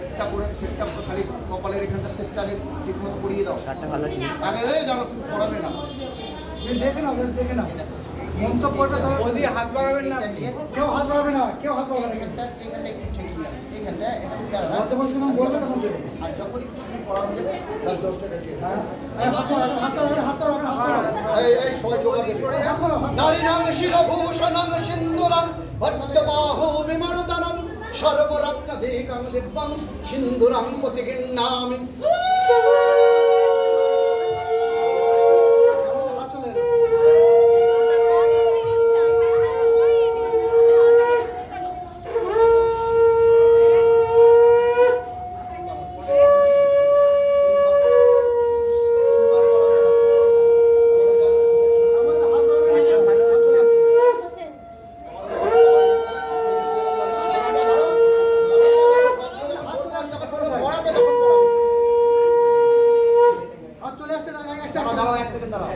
সেটটা করে সেটটা খালি কপালের এখানটা সেটটা আগে ঠিক করিয়ে দাও। কাঠটা ভালো আছে আগে এই জানো পড়াবে না। দেখে নাও just দেখে নাও। এই দেখো, এই- তো? পড়বে তবে ওদি হাত বাড়াবেন না? কেউ হাত বাড়াবে না কেউ হাত বাড়াবে না এইখানটা এইখানটা একটু ঠেকিয়ে দাও। এইখানটা এখানে যদি দাঁড়াও যতক্ষণ যখন বলবে তখন দেবে আর যখনই তুমি পড়া হয়ে তার দশটা রেখে দাও। হাত চালাবে হাত চালাবে হাত চালাবে হাত চালাবে এই এই সবাই জোগাড় বেশি হাত চালাও হাত চালাও শিরভূষণং সিন্দুরং ভট্টবাহো বিমর্দনং সর্বরত্নদিকং দিব্যং সিন্দুরং প্রতিগৃহ্ণামি হাত চালাবে আমাদের হাত বাড়াবে না হাত চলে আসছে হাত চলে আসছে এক সেকেন্ড দাঁড়াও এক সেকেন্ড দাঁড়াও